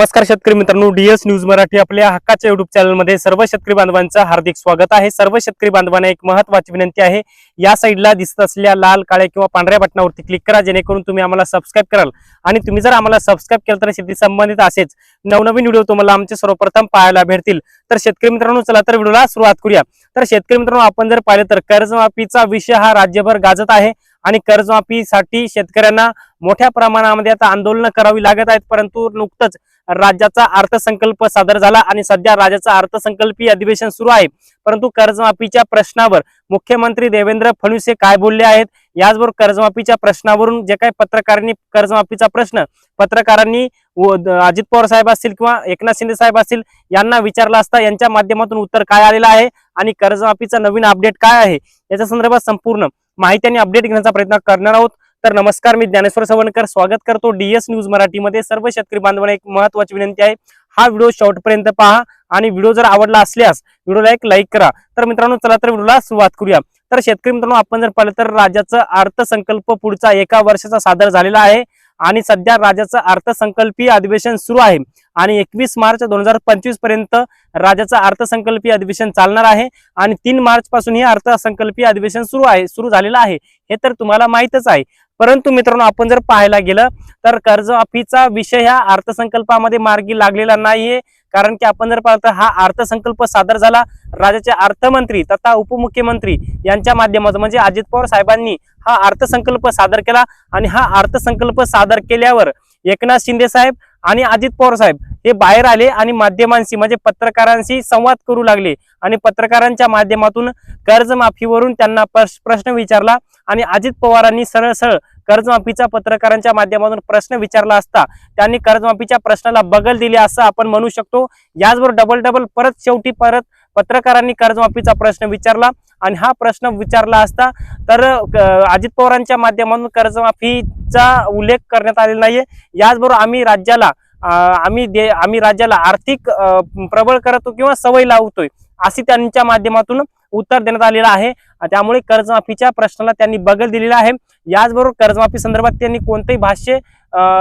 नमस्कार शेतकरी मित्रांनो डीएस न्यूज मराठी आपल्या हक्काच्या युट्यूब चॅनलमध्ये सर्व शेतकरी बांधवांचं हार्दिक स्वागत आहे. सर्व शेतकरी बांधवांना एक महत्वाची विनंती आहे. या साईडला दिसत असलेल्या लाल काळ्या किंवा पांढऱ्या बटनावरती क्लिक करा जेणेकरून तुम्ही आम्हाला सबस्क्राईब कराल. आणि तुम्ही जर आम्हाला सबस्क्राईब केलं तर शेती संबंधित असेच नवनवीन व्हिडिओ तुम्हाला आमचे सर्वप्रथम पाहायला भेटतील. तर शेतकरी मित्रांनो चला तर व्हिडिओला सुरुवात करूया. तर शेतकरी मित्रांनो आपण जर पाहिलं तर कर्जमाफीचा विषय हा राज्यभर गाजत आहे. आणि कर्जमाफीसाठी शेतकऱ्यांना मोठ्या प्रमाणामध्ये आता आंदोलन करावी लागत आहेत. परंतु नुकतंच राज्याचा अर्थसंकल्प सादर झाला आणि सध्या राज्याचा अर्थसंकल्पीय अधिवेशन सुरू आहे. परंतु कर्जमाफीच्या प्रश्नावर मुख्यमंत्री देवेंद्र फडणवीस हे काय बोलले आहेत? याचबरोबर कर्जमाफीच्या प्रश्नावरून जे काही पत्रकारांनी कर्जमाफीचा प्रश्न पत्रकारांनी अजित पवार साहेब असतील किंवा एकनाथ शिंदे साहेब असतील यांना विचारला असता यांच्या माध्यमातून उत्तर काय आलेलं आहे आणि कर्जमाफीचा नवीन अपडेट काय आहे? याच्या संदर्भात संपूर्ण माहिती आणि अपडेट घेण्याचा प्रयत्न करणार आहोत. तर नमस्कार मी ज्ञानेश्वर सवणकर. स्वागत करतो डीएस न्यूज मराठीमध्ये. सर्व शेतकरी बांधवांना एक महत्वाची विनंती आहे. हा व्हिडिओ शॉर्टपर्यंत पहा आणि व्हिडिओ जर आवडला असल्यास व्हिडिओला एक लाईक करा. तर मित्रांनो चला तर व्हिडिओला सुरुवात करूया. तर शेतकरी मित्रांनो आपण जर पाहिलं तर राज्याचा अर्थसंकल्प पुढचा एका वर्षाचा सादर झालेला आहे. आणि सध्या राज्याचं अर्थसंकल्पीय अधिवेशन सुरू आहे. आणि एकवीस मार्च दोन हजार पंचवीसपर्यंत राज्याचं अर्थसंकल्पीय अधिवेशन चालणार आहे. आणि तीन मार्च पासून हे अर्थसंकल्पीय अधिवेशन सुरू आहे सुरू झालेलं आहे. हे तर तुम्हाला माहितच आहे. परंतु मित्रांनो आपण जर पाहायला गेलं तर कर्जमाफीचा विषय ह्या अर्थसंकल्पामध्ये मार्गी लागलेला नाहीये. कारण की आपण जर पाहतो हा अर्थसंकल्प सादर झाला राज्याचे अर्थमंत्री तथा उपमुख्यमंत्री यांच्या माध्यमातून. म्हणजे अजित पवार साहेबांनी हा अर्थसंकल्प सादर केला आणि हा अर्थसंकल्प सादर केल्यावर एकनाथ शिंदे साहेब आणि अजित पवार साहेब हे बाहेर आले आणि माध्यमांशी म्हणजे पत्रकारांशी संवाद करू लागले. आणि पत्रकारांच्या माध्यमातून कर्जमाफीवरून त्यांना प्रश्न विचारला. आणि अजित पवारांनी सरळ सरळ कर्जमाफीचा पत्रकारांच्या माध्यमातून प्रश्न विचारला असता त्यांनी कर्जमाफीच्या प्रश्नाला बगल दिली असं आपण म्हणू शकतो. याचबरोबर डबल डबल परत शेवटी परत पत्रकारांनी कर्जमाफीचा प्रश्न विचारला आणि हा प्रश्न विचारला असता तर अजित पवारांच्या माध्यमातून कर्जमाफीचा उल्लेख करण्यात आलेला नाहीये. याचबरोबर आम्ही राज्याला आम्ही दे आम्ही राज्याला आर्थिक प्रबळ करतो किंवा सवय लावतोय. अशी त्यांच्या माध्यमातून उत्तर देण्यात आलेलं आहे. त्यामुळे कर्जमाफीच्या प्रश्नाला त्यांनी बगल दिलेला आहे. याचबरोबर कर्जमाफी संदर्भात त्यांनी कोणतंही भाष्य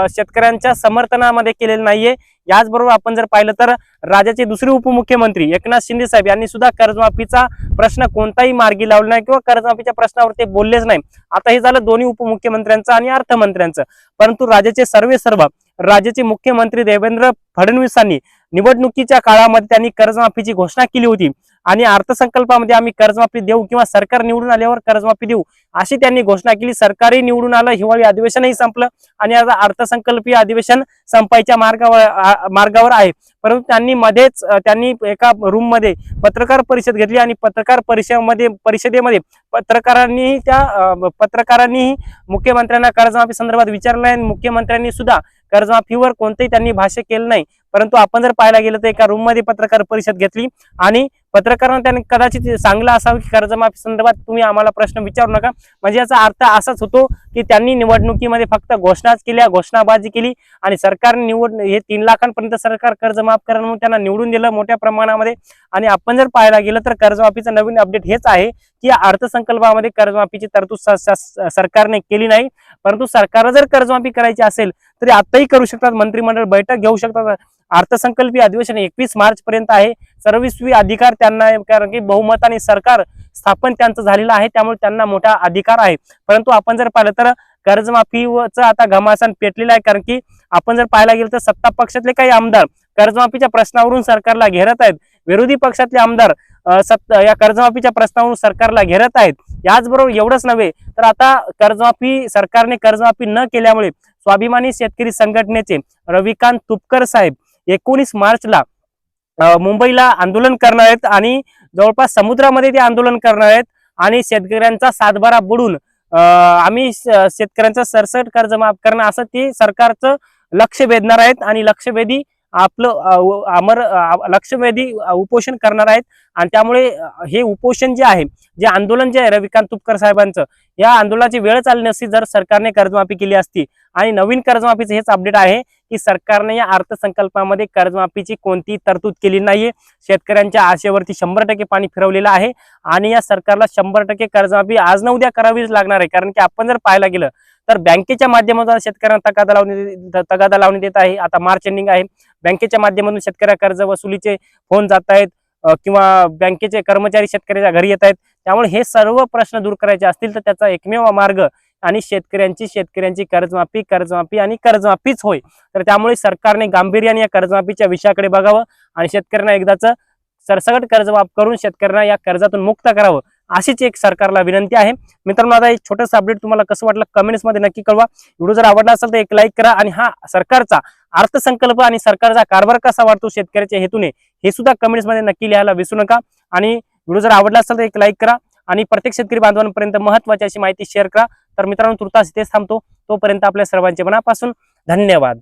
शेतकऱ्यांच्या समर्थनामध्ये केलेलं नाहीये. याचबरोबर आपण जर पाहिलं तर राज्याचे दुसरे उपमुख्यमंत्री एकनाथ शिंदे साहेब यांनी सुद्धा कर्जमाफीचा प्रश्न कोणताही मार्गी लावला नाही किंवा कर्जमाफीच्या प्रश्नावर ते बोललेच नाही. आता हे झालं दोन्ही उपमुख्यमंत्र्यांचं आणि अर्थमंत्र्यांचं. परंतु राज्याचे सर्वे सर्व राज्याचे मुख्यमंत्री देवेंद्र फडणवीसांनी निवडणुकीच्या काळामध्ये त्यांनी कर्जमाफीची घोषणा केली होती. आणि अर्थसंकल्पामध्ये आम्ही कर्जमाफी देऊ किंवा सरकार निवडून आल्यावर कर्जमाफी देऊ अशी त्यांनी घोषणा केली. सरकारही निवडून आलं हिवाळी अधिवेशनही संपलं आणि आता अर्थसंकल्पीय अधिवेशन संपायच्या मार्गावर मार्गावर आहे. परंतु त्यांनी मध्येच त्यांनी एका रूममध्ये पत्रकार परिषद घेतली आणि पत्रकार परिषदेमध्ये परिषदेमध्ये पत्रकारांनी त्या पत्रकारांनीही मुख्यमंत्र्यांना कर्जमाफी संदर्भात विचारलं आहे आणि मुख्यमंत्र्यांनी सुद्धा कर्जमाफीवर कोणतेही त्यांनी भाष्य केलं नाही. परंतु आपण जर पाहायला गेलं तर एका रूममध्ये पत्रकार परिषद घेतली आणि पत्रकारांना त्यांनी कदाचित सांगलं असावं की कर्जमाफी संदर्भात तुम्ही आम्हाला प्रश्न विचारू नका. म्हणजे याचा अर्थ असाच होतो की त्यांनी निवडणुकीमध्ये फक्त घोषणाच केल्या घोषणाबाजी केली आणि सरकारने निवड हे तीन लाखांपर्यंत सरकार कर्जमाफ करा म्हणून त्यांना निवडून दिलं मोठ्या प्रमाणामध्ये. आणि आपण जर पाहायला गेलं तर कर्जमाफीचं नवीन अपडेट हेच आहे की या अर्थसंकल्पामध्ये कर्जमाफीची तरतूद सरकारने केली नाही. परंतु सरकारला जर कर्जमाफी करायची असेल तरी आताही करू शकतात मंत्रिमंडळ बैठक घेऊ शकतात अर्थसंकल्पीय अधिवेशन एकवीस मार्च पर्यंत आहे. सर्विसवी अधिकार त्यांना कारण की बहुमत आणि सरकार स्थापन त्यांचं झालेलं आहे त्यामुळे त्यांना मोठा अधिकार आहे. परंतु आपण जर पाहिलं तर कर्जमाफीचं आता घमासान पेटलेलं आहे कारण की आपण जर पाहायला गेलं तर सत्ता पक्षातले काही आमदार कर्जमाफीच्या प्रश्नावरून सरकारला घेरत आहेत. विरोधी पक्षातले आमदार सत या कर्जमाफीच्या प्रश्नावरून सरकारला घेरत आहेत. याचबरोबर एवढंच नव्हे तर आता कर्जमाफी सरकारने कर्जमाफी न केल्यामुळे स्वाभिमानी शेतकरी संघटनेचे रविकांत तुपकर साहेब एकोणीस मार्चला मुंबईला आंदोलन करणार आहेत आणि जवळपास समुद्रामध्ये ते आंदोलन करणार आहेत आणि शेतकऱ्यांचा सातबारा बुडून आम्ही शेतकऱ्यांचं सरसट कर्ज माफ करणं असं ते सरकारचं लक्ष वेधणार आहेत आणि लक्षवेधी आपलं अमर लक्षवेधी उपोषण करणार आहेत. आणि त्यामुळे हे उपोषण जे आहे जे आंदोलन जे आहे रविकांत तुपकर साहेबांचं या आंदोलनाची वेळ चालली नसती जर सरकारने कर्जमाफी केली असती. आणि नवीन कर्जमाफीचं हेच अपडेट आहे की सरकारने या अर्थसंकल्पामध्ये कर्जमाफीची कोणतीही तरतूद केली नाहीये. शेतकऱ्यांच्या आशेवरती शंभर टक्के पाणी फिरवलेलं आहे. आणि या सरकारला शंभर टक्के कर्जमाफी आज न उद्या करावीच लागणार आहे. कारण की आपण जर पाहायला गेलं तर बँकेच्या माध्यमातून शेतकऱ्यांना तगादा लावणे तगादा लावण्यात येत आहे. आता मार्च एंडिंग आहे. बँकेच्या माध्यमातून शेतकऱ्या कर्ज वसुलीचे फोन जात आहेत किंवा बँकेचे कर्मचारी शेतकऱ्याच्या घरी येत आहेत. त्यामुळे हे सर्व प्रश्न दूर करायचे असतील तर त्याचा एकमेव मार्ग आणि शेतकऱ्यांची शेतकऱ्यांची कर्जमाफी कर्जमाफी आणि कर्जमाफीच होय. तर त्यामुळे सरकारने गांभीर्याने या कर्जमाफीच्या विषयाकडे बघावं आणि शेतकऱ्यांना एकदाच सरसकट कर्जमाफ करून शेतकऱ्यांना या कर्जातून मुक्त करावं. अशीच एक सरकारला विनंती आहे. मित्रांनो आता एक छोटंसं अपडेट तुम्हाला कसं वाटलं कमेंट्समध्ये नक्की कळवा. व्हिडिओ जर आवडला असेल तर एक लाईक करा आणि हा सरकारचा अर्थसंकल्प आणि सरकारचा कारभार कसा वाढतो शेतकऱ्याच्या हेतूने हे सुद्धा कमेंट्समध्ये नक्की लिहायला विसरू नका. आणि व्हिडिओ जर आवडला असेल तर एक लाईक करा आणि प्रत्येक शेतकरी बांधवांपर्यंत महत्वाची अशी माहिती शेअर करा. तर मित्रांनो तुर्तास इथेच थांबतो. तोपर्यंत आपल्या सर्वांचे मनापासून धन्यवाद.